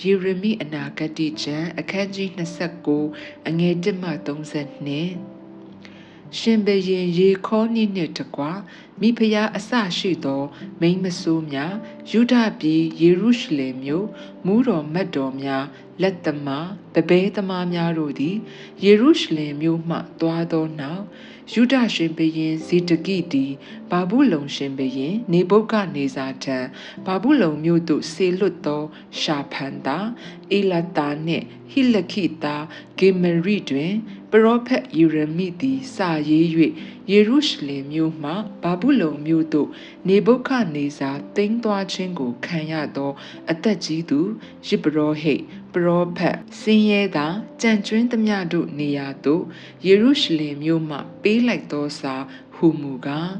ယေရမိအနာဂတိကျမ်းအခန်းကြီး29အငယ်1မှ32 ရှင်ဘရင်ရေခေါနိနှင့်တကွာမိဖုရားအစရှိသော မိန်းမဆိုးများယူဒပြည်ယေရုရှလင်မြို့မူးတော်မတ်တော်များလက်သမားတပဲသမားများတို့သည်ယေရုရှလင်မြို့မှသွားသောနောက်ယူဒရှင်ဘရင်ဇေဒကိသည်ဘာဘူးလုံရှင်ဘရင် နေဘုတ်ကနေဇာထံဘာဘူးလုံမြို့သို့ဆေလွတ်သော ရှာဖန်သာအေလတာနှင့်ဟိလခိတာဂေမရိတွင် ပရောဖက်ယေရမိသည်စာရေး၍ယေရုရှလင်မြို့မှဘာဘူးလုံမြို့သို့နေဘုခနေစာတိမ်းသွားခြင်းကိုခံရသော အသက်ကြီးသူယေဘရောဟိတ်ပရောဖက်စင်းရဲသာကြံကျွင်းသမျှတို့နေရာသို့ယေရုရှလင်မြို့မှပေးလိုက်သောစာ ဟူမူကား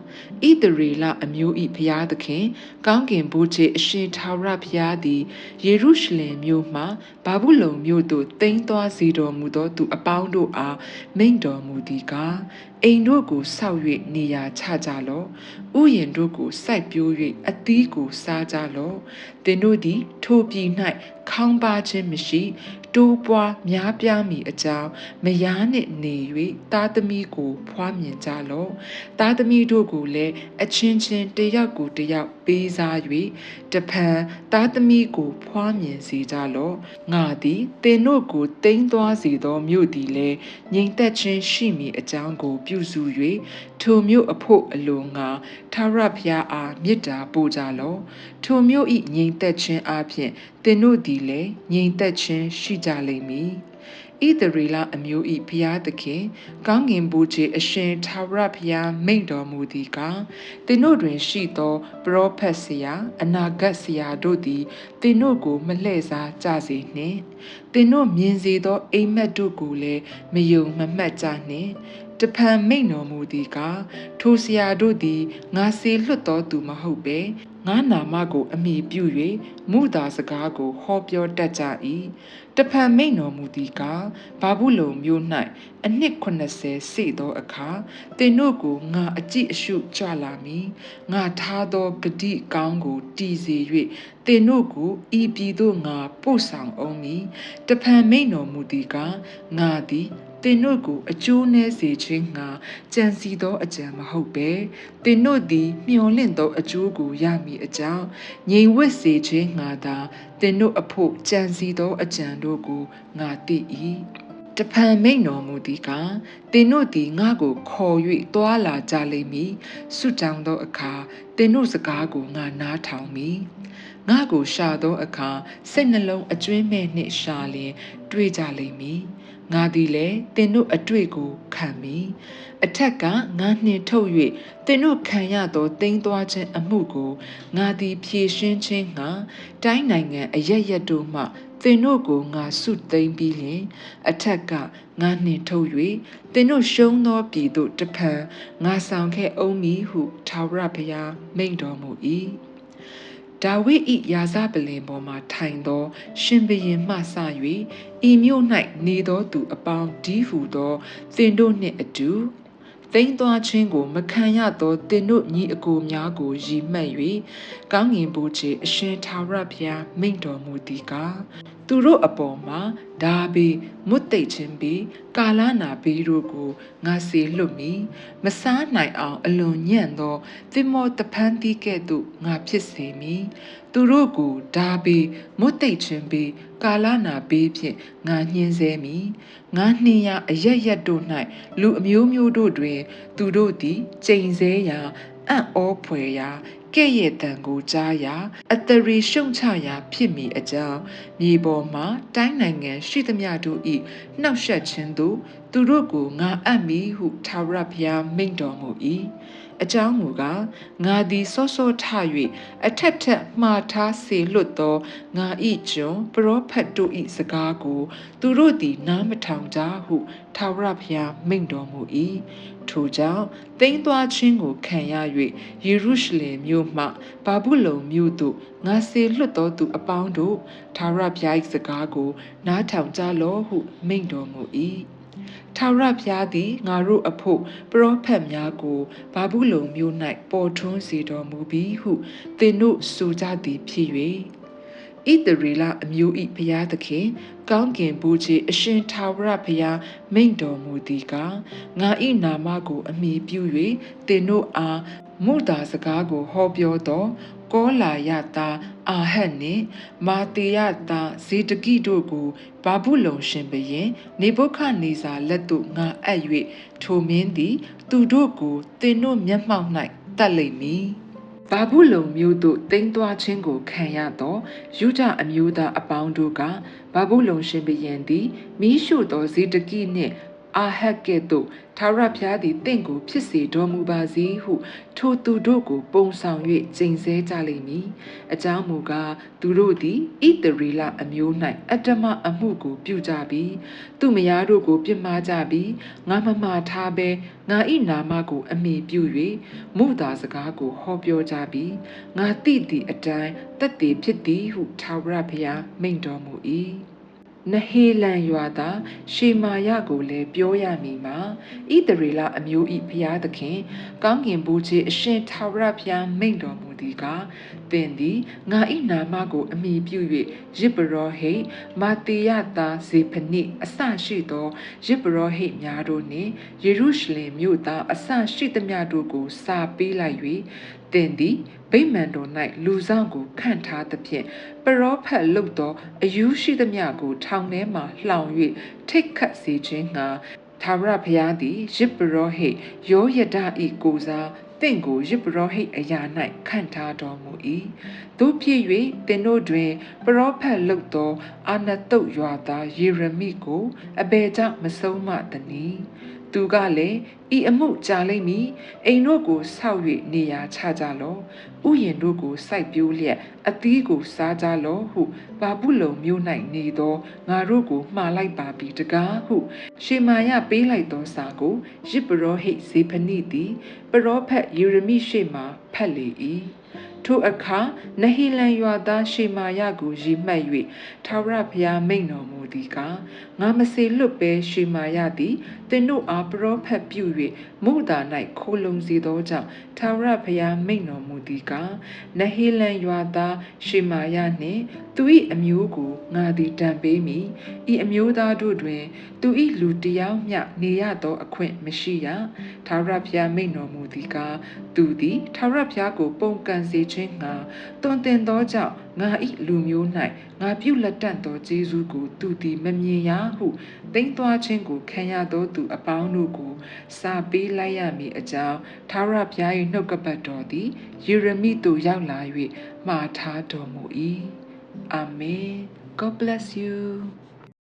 ဣသရေလအမျိုး၏ဘုရားသခင် ကောင်းကင်ဘုရားအရှင်ထာဝရဘုရားသည်ယေရုရှလင်မြို့မှဘာဘူးလုံမြို့သို့တိမ်းသွားစေတော်မူသောသူအပေါင်းတို့အားမိန့်တော်မူသည်ကားအိမ်တို့ကိုဆောက်၍နေရာချကြလော့ဥယျင်တို့ကိုစိုက်ပျိုး၍အသီးကိုစားကြလော့သင်တို့သည်ထိုပြည်၌ခေါင်းပါခြင်းမရှိတိုးပွားများပြားမိအကြောင်းမယားနှင့်နေ၍သားသမီးကို ဖွားမြင်ကြလော့သားသမီးတို့ကိုလည်းအချင်းချင်းတယောက်ကိုတယောက်ပေးစား၍တဖန်သားသမီးကို ဖွားမြင်စေကြလော့ငါသည်သင်တို့ကိုတိမ်သွားစေသောမြို့သည်လည်းငြိမ်သက်ခြင်းရှိမည်အကြောင်းကို ပြုစု၍ထိုမြို့အဖို့အလိုငါထာဝရဘုရားအားမေတ္တာပို့ကြလော့ထိုမြို့ဤငြိမ်သက်ခြင်းအပြင်သင်တို့သည်လည်းငြိမ်သက်ခြင်းရှိကြလိမ့်မည် ဣသရေလအမျိုး၏ဘုရားသခင်ကောင်းကင်ဘုရားအရှင်ထာဝရဘုရားမိန့်တော်မူသည်ကားသင်တို့တွင်ရှိသောပရောဖက်ဆရာအနာဂတ်ဆရာတို့သည်သင်တို့ကိုမလှည့်စားကြစေနှင့်သင်တို့မြင်စေသောအိမ်မက်တို့ကိုလည်းမယုံမမှတ်ကြနှင့်တဖန်မိန်တော်မူသည်ကားထိုဆရာတို့သည်ငါစေလွတ်တော်သူမဟုတ်ပဲ ငါနာမကို အမိပြု၍မူတာစကားကိုဟောပြောတတ်ကြ၏တဖန်မိန်တော်မူသည်ကားဘာဘူးလုံမျိုး၌အနှစ်80စေသောအခါတင်တို့ကိုငါအကြည့်အရှုကြလာမည်ငါထားသောဂတိကောင်းကိုတည်စေ၍တင်တို့ကိုဤပြည်သို့ငါပို့ဆောင်အောင်မည်တဖန်မိန်တော်မူသည်ကားငါသည် သင်တို့ကိုအကျိုးနည်းစေခြင်းငှာကြံစီသောအကြံမဟုတ်ပဲသင်တို့သည်မျှော်လင့်သောအကျိုးကိုရမည်အကြောင်းငြိမ်ဝတ်စေခြင်းငှာသာသင်တို့အဖို့ကြံစီသောအကြံတို့ကိုငါသိ၏တဖန်မိန်တော်မူသည်ကသင်တို့သည်ငါကိုခေါ်၍တွာလာကြလိမ့်မည်ဆုတောင်းသောအခါသင်တို့စကားကိုငါနားထောင်မည်ငါကိုရှာသောအခါစိတ်နှလုံးအကျွင်းမဲ့နှင့်ရှာလျင် တွေ့ကြလိမ့်မည် ငါသည်လည်းသင်တို့အတွေ့ကိုခံမည်အထက်ကငါနှင်ထုတ်၍သင်တို့ခံရသောတိမ်သွားခြင်းအမှုကိုငါသည်ဖြည့်ရှင်းခြင်းငှာတိုင်းနိုင်ငံအရရက်တို့မှသင်တို့ကိုငါဆုသိမ်းပြီးလျှင်အထက်ကငါနှင်ထုတ်၍သင်တို့ရှုံးသောပြည်သို့တဖန်ငါဆောင်ခဲ့အောင်မည်ဟုထာဝရဘုရားမိန့်တော်မူ၏ ဒါဝိဒ်၏ယာဇပလင်ပေါ်မှထိုင်သော ရှင်ဘရင်မှစ၍ဤမြို့၌နေသောသူအပေါင်းဒီဟုသောသင်တို့နှင့်အတူသိမ်းသွားခြင်းကိုမခံရသောတင်တို့ညီအကိုများကိုရည်မှတ်၍ကောင်းငင်ဘုရားအရှင်ထာဝရဘုရားမိန့်တော်မူသည်ကားသူတို့အပေါ်မှာဓာဘေးမွတ်သိပ်ခြင်းဘေးကာလနာဘေးတို့ကိုငါစေလွတ်မည်မစားနိုင်အောင်အလွန်ညံ့သောသင်မောတပန်းတီးကဲ့သို့ငါဖြစ်စေမည်သူတို့ကိုဓာဘေးမွတ်သိပ်ခြင်းဘေးကာလနာဘေးဖြင့်ငါညှင်းဆဲမည်ငါနှင်းရအရရက်တို့၌လူအမျိုးမျိုးတို့တွင် သူတို့သည်ကျိန်ဆဲရာအံ့ဩဖွယ်ရာ ကဲ့ရဲ့တန်ကိုကြားရာအတရီရှုံချရာဖြစ်မိအကြောင်းမြေပေါ်မှာတိုင်းနိုင်ငံရှိသမျှတို့၏နှောက်ယှက်ခြင်းသို့သူတို့ကိုငါအပ်မည်ဟုထာဝရဘုရားမိန့်တော်မူ၏ အကြောင်းမူကားငါသည်စောစောထ၍အထက်ထက်မှားထားစေလွတ်သောငါဤကျွန်ပရောဖက်တို့ဤစကားကို သူတို့သည်နားမထောင်ကြဟုထာဝရဘုရားမိန့်တော်မူ၏ထိုကြောင့်တိမ်သွားခြင်းကိုခံရ၍ယေရုရှလင်မြို့မှဘာဘူးလုံမြို့သို့ငါစေလွတ်သောသူအပေါင်းတို့ထာဝရဘုရား၏စကားကို နားထောင်ကြလောဟုမိန့်တော်မူ၏ ထာဝရဘုရားသည်ငါတို့အဖို့ပရောဖက်များကိုဘာဘူးလုံမြို့၌ပေါ်ထွန်းစေတော်မူပြီးဟုသင်တို့ဆိုကြသည်ဖြစ်၍ဣတရီလအမျိုးဤဘုရားသခင်ကောင်းကင်ဘုရားအရှင်ထာဝရဘုရားမိန့်တော်မူသည်ကငါဤနာမကိုအမိပြု၍သင်တို့အားမုတာစကားကိုဟောပြောသော ကောလာယတာအာဟတ်နှင့်မာတေယတာဇေတကိတို့ကိုဘာဘူးလုံရှင်ဘရင်နေဘုခနေစာလက်သို့ငါအပ်၍ထိုမင်းသည် သူတို့ကိုသင်တို့မျက်မှောက်၌တတ်လိမ့်မည်ဘာဘူးလုံမျိုးတို့တိမ့်သွားခြင်းကိုခံရသောယူဒအမျိုးသားအပေါင်းတို့ကဘာဘူးလုံရှင်ဘရင်သည်မိရှုသောဇေတကိနှင့် အာဟက်ကဲ့သို့ထာဝရဘုရားသည်တင့်ကိုဖြစ်စေတော်မူပါစေဟုထိုသူတို့ကို ပုံဆောင်၍ကျိန်ဆဲကြလိမ့်မည်အကြောင်းမူကားသူတို့သည်ဣတရီလအမျိုး၌အတ္တမအမှုကိုပြုကြပြီးသူမယားတို့ကိုပြစ်မှားကြပြီးငါမမှားထားဘဲငါဤနာမကို အမိပြု၍မုသာစကားကိုဟောပြောကြပြီးငါတိသည့်အတိုင်းတက်တည်ဖြစ်သည်ဟုထာဝရဘုရားမိန့်တော်မူ၏ နဟေလန်ရွာသားရှေမာယကိုလည်းပြောရမည်မှာဣသရေလအမျိုးဤဘုရားသခင်ကောင်းကင်ဘုရားအရှင်ထာဝရဘုရားမိန့်တော်မူ သည်ကသင်သည်ငါဤနာမကို အမိပြု၍ရစ်ပရောဟိတ်မာတေယတာဇေဖနိအစရှိသောရစ်ပရောဟိတ်များတို့နှင့်ယေရုရှလင်မြို့သားအစရှိသမျှတို့ကို စာပေးလိုက်၍သင်သည်ဗိမာန်တော်၌လူဆောင်ကိုခန့်ထားသဖြင့်ပရောဖက်လုတ်သောအယူရှိသမျှကို ထောင်ထဲမှလှောင်၍ထိတ်ခတ်စေခြင်းငှာသာဝရဘုရားသည်ရစ်ပရောဟိတ်ယောယဒဤကိုစား တင့်ကိုရစ်ပရောဟိတ်အရာ၌ခန့်ထားတော်မူ၏တို့ဖြစ်၍တင်တို့တွင် ပရောဖက်လုတ်သောအာနတုတ်ရွာသားယေရမိကိုအဘယ်ကြောင့်မဆုံးမသနည်း သူကလည်းဤအမှုကြာလိမ့်မည်အိမ်တို့ကိုဆောက်၍နေရာချကြလော့ဥယျင်တို့ကိုစိုက်ပျိုးလျက်အသီးကိုစားကြလော့ဟုဘာပုလုံမြို့၌နေသောငါတို့ကိုမှားလိုက်ပါပြီတကားဟုရှေမာယပေးလိုက်သောစာကိုရစ်ပရောဟိတ်ဇေဖနိသည်ပရောဖက်ယေရမိရှေ့မှဖတ်လေ၏ထိုအခါနဟီလန်ရွာသားရှေမာယကိုရီမှတ်၍ထာဝရဘုရားမိန့်တော်မူ သည်ကငါမစေလွတ်ပဲရှေမာယသည်သင်တို့အားပရောဖက်ပြု၍မုသာ၌ခိုလုံစေသောကြောင့်ထာဝရဘုရားမိန့်တော်မူသည်ကနဟီလန်ရွာသားရှေမာယနှင့်သူ၏အမျိုးကိုငါသည်တံပေးမည်ဤအမျိုးသားတို့တွင် သူ၏လူတယောက်မျှနေရသောအခွင့်မရှိရထာဝရဘုရားမိန့်တော်မူသည်ကသူသည်ထာဝရဘုရားကို ပုံကန်စေခြင်းငှာတွင်တင်သောကြောင့်ငါ၏လူမျိုး၌ငါပြုလက်တန့်သောကျေးဇူးကိုသူသည်မမြင်ရဟုတိမ့်သွားခြင်းကိုခံရသောသူအပေါင်းတို့ကိုစာပေးလိုက်ရမည်အကြောင်းထာဝရဘုရား၏နှုတ်ကပတ်တော်သည်ယေရမိသို့ရောက်လာ၍မှားထားတော်မူ၏အာမင် God bless you